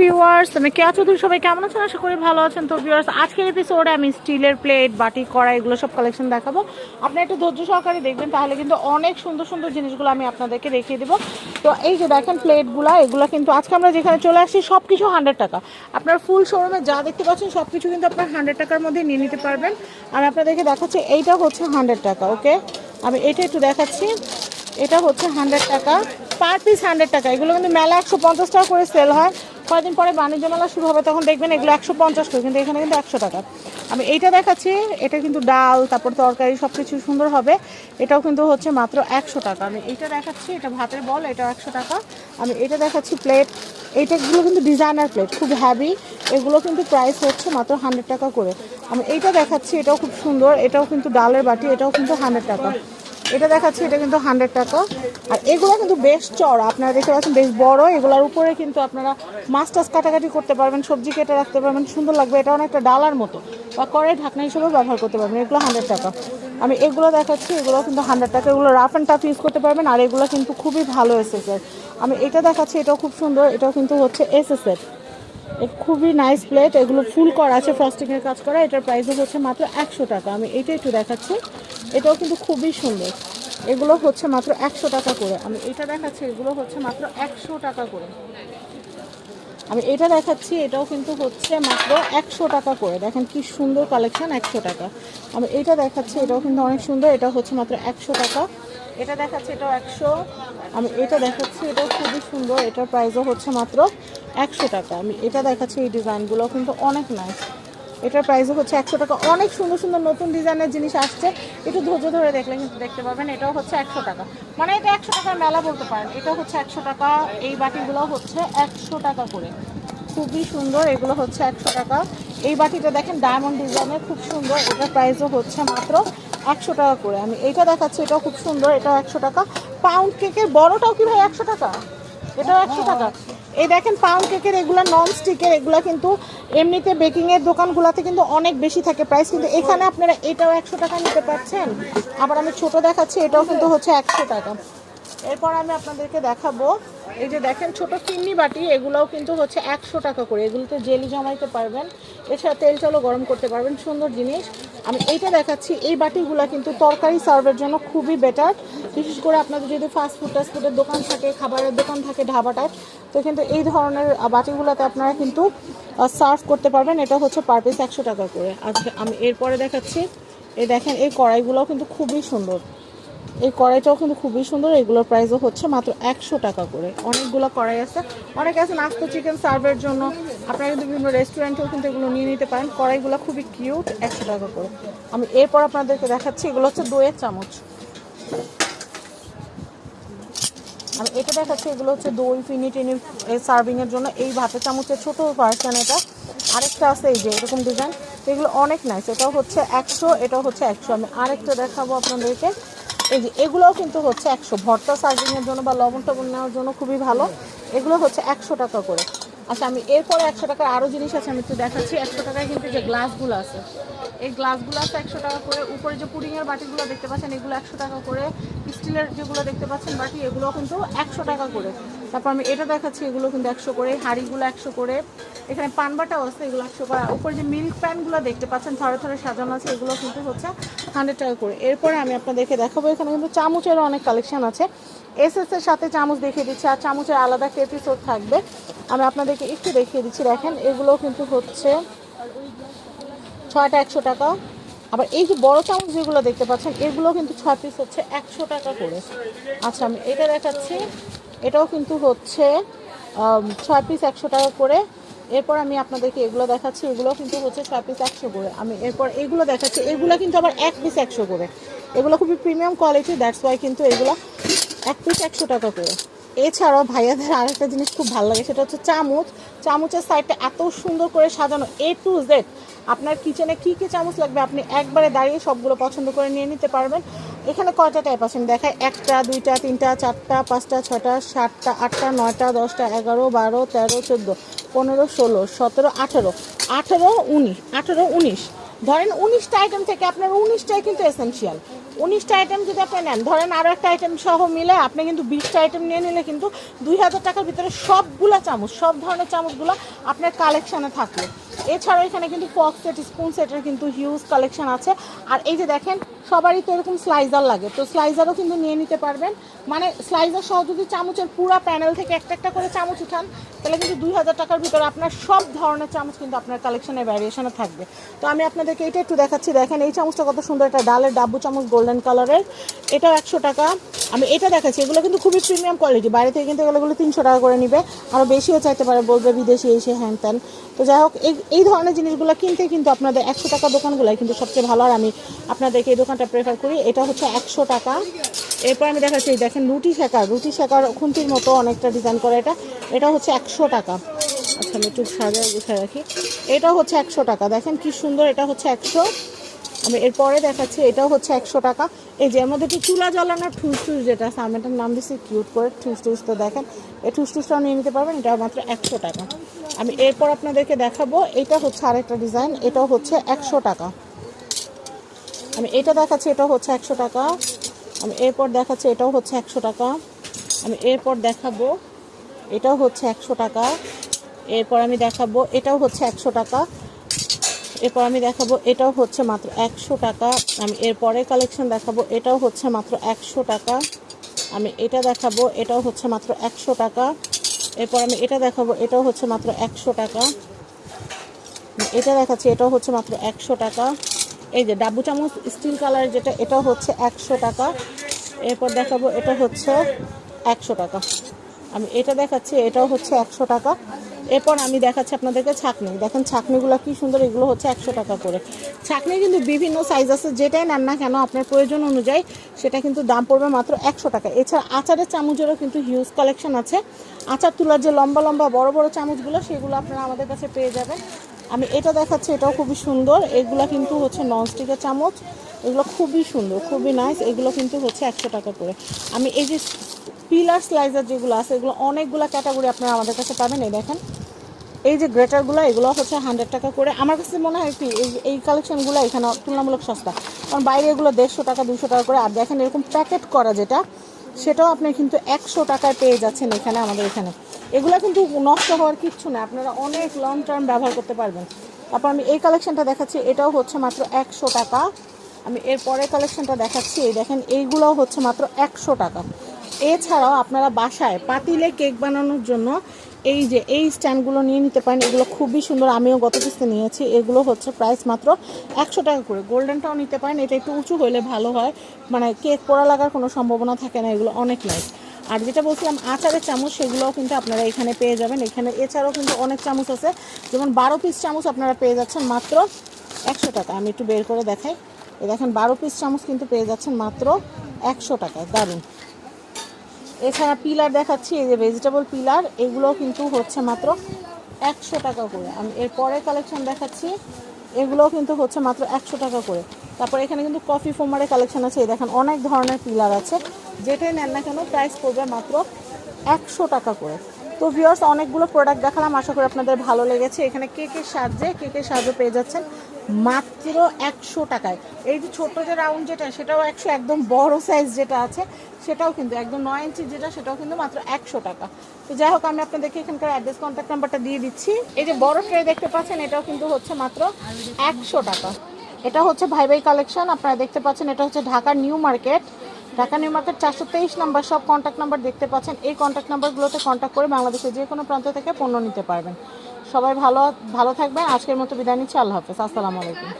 Viewers, আমি কেয়া চৌধুরী সবাই কেমন আছেন আশা করি ভালো আছেন। তো ভিউয়ার্স, আজকের এপিসোডে আমি স্টিলের প্লেট বাটি কড়া এগুলো সব কালেকশন দেখাবো। আপনি একটু ধৈর্য সহকারে দেখবেন, তাহলে কিন্তু অনেক সুন্দর সুন্দর জিনিসগুলো আমি আপনাদেরকে দেখিয়ে দেবো। তো এই যে দেখেন প্লেটগুলো এগুলো কিন্তু আজকে আমরা যেখানে চলে আসছি সব কিছু হান্ড্রেড টাকা। আপনার ফুল শোরুমে যা দেখতে পাচ্ছেন সব কিছু কিন্তু আপনার হান্ড্রেড টাকার মধ্যে নিয়ে নিতে পারবেন। আমি আপনাদেরকে দেখাচ্ছি, এইটা হচ্ছে হান্ড্রেড টাকা ওকে আমি এটা একটু দেখাচ্ছি। এটা হচ্ছে হান্ড্রেড টাকা। পার পিস হান্ড্রেড টাকা। এগুলো কিন্তু মেলা একশো পঞ্চাশ টাকা করে সেল হয়। কয়েকদিন পরে বাণিজ্য মেলা শুরু হবে, তখন দেখবেন এগুলো একশো পঞ্চাশ করে, কিন্তু এখানে কিন্তু একশো টাকা। আমি এইটা দেখাচ্ছি, এটা কিন্তু ডাল, তারপর তরকারি সব কিছু সুন্দর হবে। এটাও কিন্তু হচ্ছে মাত্র একশো টাকা। আমি এইটা দেখাচ্ছি, এটা ভাতের বল, এটাও একশো টাকা। আমি এটা দেখাচ্ছি প্লেট এইটাগুলো কিন্তু ডিজাইনার প্লেট খুব হ্যাভি এগুলো কিন্তু প্রাইস হচ্ছে মাত্র হান্ড্রেড টাকা করে। আমি এইটা দেখাচ্ছি, এটাও খুব সুন্দর, এটাও কিন্তু ডালের বাটি, এটাও কিন্তু হান্ড্রেড টাকা। এটা দেখাচ্ছি, এটা কিন্তু হান্ড্রেড টাকা। আর এগুলো কিন্তু বেশ চড়া আপনারা দেখতে পাচ্ছেন বেশ বড়। এগুলোর উপরে কিন্তু আপনারা মাছ টাছ কাটাকাটি করতে পারবেন, সবজি কেটে রাখতে পারবেন, সুন্দর লাগবে। এটা অনেকটা ডালার মতো, বা কড়াই ঢাকনা হিসেবেও ব্যবহার করতে পারবেন। এগুলো হান্ড্রেড টাকা। আমি এগুলো দেখাচ্ছি, এগুলো কিন্তু হান্ড্রেড টাকা। এগুলো রাফ অ্যান্ড টাফ ইউজ করতে পারবেন, আর এগুলো কিন্তু খুবই ভালো এসেছে আমি এটা দেখাচ্ছি, এটাও খুব সুন্দর। এটাও কিন্তু হচ্ছে এসএসের এ খুবই নাইস প্লেট এগুলো ফুল করা আছে ফ্রস্টিংয়ের কাজ করা। এটার প্রাইসও হচ্ছে মাত্র একশো টাকা। আমি এটা একটু দেখাচ্ছি। এটাও কিন্তু খুবই সুন্দর। এগুলো হচ্ছে মাত্র একশো টাকা করে। আমি এটা দেখাচ্ছি, এগুলো হচ্ছে মাত্র একশো টাকা করে। আমি এটা দেখাচ্ছি, এটাও কিন্তু হচ্ছে মাত্র একশো টাকা করে। দেখেন কি সুন্দর কালেকশন একশো টাকা। আমি এটা দেখাচ্ছি, এটাও কিন্তু অনেক সুন্দর। এটা হচ্ছে মাত্র একশো টাকা। এটা দেখাচ্ছি, এটাও একশো। আমি এটা দেখাচ্ছি, এটাও খুবই সুন্দর। এটার প্রাইসও হচ্ছে মাত্র একশো টাকা। আমি এটা দেখাচ্ছি, এই ডিজাইনগুলো কিন্তু অনেক নাইস এটার প্রাইসও হচ্ছে একশো টাকা। অনেক সুন্দর সুন্দর নতুন ডিজাইনের জিনিস আসছে। একটু ধৈর্য ধরে দেখলে কিন্তু দেখতে পাবেন এটাও হচ্ছে একশো টাকা। মানে এটা একশো টাকার মেলা বলতে পারেন। এটা হচ্ছে একশো টাকা, এই বাটিগুলো হচ্ছে একশো টাকা করে। খুবই সুন্দর, এগুলো হচ্ছে একশো টাকা। এই বাটিটা দেখেন ডায়মন্ড ডিজাইনের খুব সুন্দর। এটার প্রাইসও হচ্ছে মাত্র একশো টাকা করে। আমি এটা দেখাচ্ছি, এটাও খুব সুন্দর, এটাও একশো টাকা। পাউন্ড কেকের বড়টাও কি ভাই একশো টাকা? এটাও একশো টাকা। এই দেখেন পাউন্ড কেকের এগুলো নন স্টিকের এগুলো কিন্তু এমনিতে বেকিংয়ের দোকানগুলোতে কিন্তু অনেক বেশি থাকে প্রাইস কিন্তু এখানে আপনারা এটাও একশো টাকা নিতে পারছেন। আবার আমি ছোট দেখাচ্ছি, এটাও কিন্তু হচ্ছে একশো টাকা। এরপর আমি আপনাদেরকে দেখাবো, এই যে দেখেন, ছোট চিন্নি বাটি, এগুলোও কিন্তু হচ্ছে একশো টাকা করে। এগুলোতে জেলি জমাইতে পারবেন, এছাড়া তেল চলো গরম করতে পারবেন, সুন্দর জিনিস। আমি এইটা দেখাচ্ছি, এই বাটিগুলো কিন্তু তরকারি সার্ভের জন্য খুবই বেটার বিশেষ করে আপনাদের যদি ফাস্ট ফুড টাস্ট ফুডের দোকান থাকে, খাবারের দোকান থাকে ঢাবাটায় তো কিন্তু এই ধরনের বাটিগুলোতে আপনারা কিন্তু সার্ভ করতে পারবেন। এটা হচ্ছে পার পিস একশো টাকা করে। আজকে আমি এরপরে দেখাচ্ছি। এই দেখেন, এই কড়াইগুলোও কিন্তু খুবই সুন্দর। এই কড়াইটাও কিন্তু খুবই সুন্দর, এগুলোর প্রাইসও হচ্ছে মাত্র একশো টাকা করে। অনেকগুলো কড়াই আছে। অনেকে আছে নাস্তা চিকেন সার্ভের জন্য। আপনারা কিন্তু বিভিন্ন রেস্টুরেন্টেও কিন্তু এগুলো নিয়ে নিতে পারেন। কড়াইগুলো খুবই কিউট একশো টাকা করে। আমি এরপর আপনাদেরকে দেখাচ্ছি, এগুলো হচ্ছে দইয়ের চামচ। আমি এটা দেখাচ্ছি, এগুলো হচ্ছে দই ফিনি টিনি সার্ভিং এর জন্য। এই ভাতের চামচের ছোটো ভার্সন এটা। আরেকটা আছে এই যে, এরকম ডিজাইন এগুলো অনেক নাইস এটাও হচ্ছে একশো, এটাও হচ্ছে একশো। আমি আরেকটা দেখাবো আপনাদেরকে। এই যে, এগুলোও কিন্তু হচ্ছে একশো। ভর্তা সার্ভিংয়ের জন্য বা লবণ টবণ নেওয়ার জন্য খুবই ভালো। এগুলো হচ্ছে একশো টাকা করে। আচ্ছা আমি এরপরে একশো টাকার আরও জিনিস আছে, আমি একটু দেখাচ্ছি। একশো টাকায় কিন্তু যে গ্লাসগুলো আছে এই গ্লাসগুলো আছে একশো টাকা করে। উপরে যে পুডিংয়ের বাটিগুলো দেখতে পাচ্ছেন, এগুলো একশো টাকা করে। স্টিলের যেগুলো দেখতে পাচ্ছেন বাটি, এগুলো কিন্তু একশো টাকা করে। তারপর আমি এটা দেখাচ্ছি, এগুলো কিন্তু একশো করে। হাঁড়িগুলো একশো করে। এখানে পানবাটাও আছে, এগুলো একশো করে। উপরে যে মিল্ক প্যানগুলো দেখতে পাচ্ছেন থরে থরে সাজানো আছে, এগুলো কিন্তু হচ্ছে হান্ড্রেড টাকা করে। এরপরে আমি আপনাদেরকে দেখাবো, এখানে কিন্তু চামচেরও অনেক কালেকশান আছে। এস সাথে চামচ দেখিয়ে দিচ্ছি, আর চামচের আলাদা একটা এপিসোড থাকবে। আমি আপনাদেরকে একটু দেখিয়ে দিচ্ছি, দেখেন, এগুলো কিন্তু হচ্ছে ছয়টা একশো টাকা। আবার এই যে বড় চামচ যেগুলো দেখতে পাচ্ছেন, এগুলো কিন্তু ছয় পিস হচ্ছে একশো টাকা করে। আচ্ছা আমি এটা দেখাচ্ছি। এটাও কিন্তু হচ্ছে ছয় পিস একশো টাকা করে। এরপর আমি আপনাদেরকে এগুলো দেখাচ্ছি, এগুলো কিন্তু হচ্ছে ছয় পিস একশো করে। আমি এরপর এগুলো দেখাচ্ছি, এগুলো কিন্তু আবার এক পিস একশো করে। এগুলো খুবই প্রিমিয়াম কোয়ালিটি দ্যাটস ওয়াই কিন্তু এগুলো এক পিস একশো টাকা করে। এছাড়াও ভাইয়াদের আরেকটা জিনিস খুব ভালো লাগে, সেটা হচ্ছে চামচ। চামচের সাইডটা এত সুন্দর করে সাজানো এ টু জেড আপনার কিচেনে কী কী চামচ লাগবে আপনি একবারে দাঁড়িয়ে সবগুলো পছন্দ করে নিয়ে নিতে পারবেন। এখানে কয়টা টাইপ আছেন দেখায় একটা, দুইটা, তিনটা, চারটা, পাঁচটা ছটা সাতটা, আটটা, নয়টা, দশটা, এগারো, বারো, তেরো, চোদ্দ, পনেরো, ষোলো, সতেরো, আঠেরো আঠেরো, উনিশ আঠেরো, উনিশ। ধরেন উনিশটা আইটেম থেকে আপনার উনিশটাই কিন্তু এসেনশিয়াল উনিশটা আইটেম যদি আপনি নেন, ধরেন আরও একটা আইটেম সহ মিলে আপনি কিন্তু বিশটা আইটেম নিয়ে নিলে কিন্তু দুই হাজার টাকার ভিতরে সবগুলা চামচ, সব ধরনের চামচগুলো আপনার কালেকশানে থাকল। এছাড়াও এখানে কিন্তু ফক সেট, স্পুন সেটের কিন্তু হিউজ কালেকশন আছে। আর এই যে দেখেন, সবারই তো এরকম স্লাইজার লাগে। তো স্লাইজারও কিন্তু নিয়ে নিতে পারবেন। মানে স্লাইজার সহ যদি চামচের পুরো প্যানেল থেকে একটা একটা করে চামচ উঠান, তাহলে কিন্তু দুই হাজার টাকার ভিতরে আপনার সব ধরনের চামচ কিন্তু আপনার কালেকশনে ভ্যারিয়েশনে থাকবে। তো আমি আপনাদেরকে এটা একটু দেখাচ্ছি। দেখেন, এই চামচটা কত সুন্দর। একটা ডালের ডাব্বু চামচ গোল্ডেন কালারের এটাও একশো টাকা। আমি এটা দেখাচ্ছি, এগুলো কিন্তু খুবই প্রিমিয়াম কোয়ালিটি বাইরে থেকে কিন্তু এগুলো তিনশো টাকা করে নিবে। আরও বেশিও চাইতে পারে, বলবে বিদেশি এসে হ্যান ত্যান। তো যাই হোক, এই এই ধরনের জিনিসগুলো কিনতে কিন্তু আপনাদের একশো টাকা দোকানগুলোই কিন্তু সবচেয়ে ভালো। আর আমি আপনাদেরকে এই দোকানটা প্রেফার করি, এটা হচ্ছে একশো টাকা। এরপর আমি দেখাচ্ছি দেখেন রুটি শেখার রুটি শেখার খুন্তির মতো অনেকটা ডিজাইন করে এটা। এটা হচ্ছে একশো টাকা। আচ্ছা আমি একটু সাজায় গুছায় রাখি। এটা হচ্ছে একশো টাকা। দেখেন কি সুন্দর, এটা হচ্ছে একশো। আমি এরপরে দেখাচ্ছি, এটাও হচ্ছে একশো টাকা। এই যে একটু চুলা জ্বালানোর ঠুস টুস যেটা আছে, আমি এটার নাম দিচ্ছি কিউট করে ঠুস টুস তো দেখেন। এই ঠুস টুসটাও নিয়ে নিতে পারবেন এটা মাত্র একশো টাকা। আমি এরপর আপনাদেরকে দেখাবো, এটা হচ্ছে আরেকটা ডিজাইন, এটাও হচ্ছে একশো টাকা। আমি এটা দেখাচ্ছি, এটাও হচ্ছে একশো টাকা। আমি এরপর দেখাচ্ছি, এটাও হচ্ছে একশো টাকা। আমি এরপর দেখাবো, এটাও হচ্ছে একশো টাকা। এরপর আমি দেখাবো, এটাও হচ্ছে একশো টাকা। এরপর আমি দেখাবো, এটাও হচ্ছে মাত্র একশো টাকা। আমি এরপরে কালেকশন দেখাবো, এটাও হচ্ছে মাত্র একশো টাকা। আমি এটা দেখাবো, এটাও হচ্ছে মাত্র একশো টাকা। এরপর আমি এটা দেখাবো, এটাও হচ্ছে মাত্র একশো টাকা। এটা দেখাচ্ছি, এটাও হচ্ছে মাত্র একশো টাকা। এই যে ডাব্বু চামচ স্টিল কালার যেটা, এটাও হচ্ছে একশো টাকা। এরপর দেখাবো, এটা হচ্ছে একশো টাকা। আমি এটা দেখাচ্ছি, এটাও হচ্ছে একশো টাকা। এরপর আমি দেখাচ্ছি আপনাদেরকে ছাকনি। দেখেন ছাকনিগুলো কি সুন্দর, এগুলো হচ্ছে একশো টাকা করে। ছাকনি কিন্তু বিভিন্ন সাইজ আছে, যেটাই নেন না কেন, আপনার প্রয়োজন অনুযায়ী সেটা কিন্তু দাম পড়বে মাত্র একশো টাকা। এছাড়া আচারের চামচেরও কিন্তু হিউজ কালেকশন আছে। আচার তুলার যে লম্বা লম্বা বড় বড় চামচগুলো, সেগুলো আপনারা আমাদের কাছে পেয়ে যাবেন। আমি এটা দেখাচ্ছি, এটাও খুবই সুন্দর। এগুলো কিন্তু হচ্ছে ননস্টিকের চামচ। এগুলো খুবই সুন্দর, খুবই নাইস এগুলো কিন্তু হচ্ছে একশো টাকা করে। আমি এই যে পিলার স্লাইজার যেগুলো আছে, এগুলো অনেকগুলো ক্যাটাগরি আপনারা আমাদের কাছে পাবেন। এই দেখেন, এই যে গ্রেটারগুলো এগুলো হচ্ছে হান্ড্রেড টাকা করে। আমার কাছে মনে হয় কি, এই এই কালেকশনগুলো এখানে তুলনামূলক সস্তা। কারণ বাইরে এগুলো দেড়শো টাকা দুশো টাকা করে। আর দেখেন এরকম প্যাকেট করা যেটা, সেটাও আপনি কিন্তু একশো টাকায় পেয়ে যাচ্ছেন এখানে, আমাদের এখানে। এগুলো কিন্তু নষ্ট হওয়ার কিচ্ছু না। আপনারা অনেক লং টার্ম ব্যবহার করতে পারবেন। তারপর আমি এই কালেকশনটা দেখাচ্ছি, এটাও হচ্ছে মাত্র একশো টাকা। আমি এর পরের কালেকশনটা দেখাচ্ছি, এই দেখেন, এইগুলোও হচ্ছে মাত্র একশো টাকা। এছাড়াও আপনারা বাসায় পাতিলে কেক বানানোর জন্য এই যে, এই স্ট্যান্ডগুলো নিয়ে নিতে পারেন, এগুলো খুবই সুন্দর। আমিও গত কিস্তি নিয়েছি, এগুলো হচ্ছে প্রাইস মাত্র একশো টাকা করে। গোল্ডেনটাও নিতে পারেন, এটা একটু উঁচু হলে ভালো হয়। মানে কেক পোড়া লাগার কোনো সম্ভাবনা থাকে না, এগুলো অনেক লাইট আর যেটা বলছিলাম, আচারের চামচ, সেগুলোও কিন্তু আপনারা এখানে পেয়ে যাবেন। এখানে এছাড়াও কিন্তু অনেক চামচ আছে। যেমন বারো পিস চামচ আপনারা পেয়ে যাচ্ছেন মাত্র একশো টাকা। আমি একটু বের করে দেখাই। এই দেখেন, বারো পিস চামচ কিন্তু পেয়ে যাচ্ছেন মাত্র একশো টাকায়। দারুণ। এছাড়া পিলার দেখাচ্ছি, এই যে ভেজিটেবল পিলার, এগুলো কিন্তু হচ্ছে মাত্র একশো টাকা করে। আমি এর পরের কালেকশন দেখাচ্ছি, এগুলোও কিন্তু হচ্ছে মাত্র একশো টাকা করে। তারপর এখানে কিন্তু কফি ফোমারের কালেকশন আছে। এই দেখেন, অনেক ধরনের পিলার আছে। যেটাই নেন না কেন প্রাইস পড়বে মাত্র একশো টাকা করে। তো ভিউয়ার্স অনেকগুলো প্রোডাক্ট দেখালাম, আশা করি আপনাদের ভালো লেগেছে। এখানে কে কেকের সাহায্যে কেকের সাহায্য পেয়ে যাচ্ছেন মাত্র একশো টাকায়। এই যে ছোট যে রাউন্ড যেটা, সেটাও একশো, একদম বড় সাইজ যেটা আছে, সেটাও কিন্তু একদম নয় ইঞ্চি যেটা, সেটাও কিন্তু মাত্র একশো টাকা। তো যাই হোক, আমি আপনাদেরকে এখানকার অ্যাড্রেস কন্ট্যাক্ট নাম্বারটা দিয়ে দিচ্ছি। এই যে বড় ট্রে দেখতে পাচ্ছেন, এটাও কিন্তু হচ্ছে মাত্র একশো টাকা। এটা হচ্ছে ভাই ভাই কালেকশন আপনারা দেখতে পাচ্ছেন, এটা হচ্ছে ঢাকার new market Dhaka new market চারশো তেইশ নাম্বার সব কন্ট্যাক্ট নাম্বার দেখতে পাচ্ছেন। এই কন্ট্যাক্ট নাম্বারগুলোতে কন্ট্যাক্ট করে বাংলাদেশের যে কোনো প্রান্ত থেকে পণ্য নিতে পারবেন। সবাই ভালো ভালো থাকবেন। আজকের মতো বিদায় নিচ্ছি। আল্লাহ হাফেজ। আসসালামু আলাইকুম।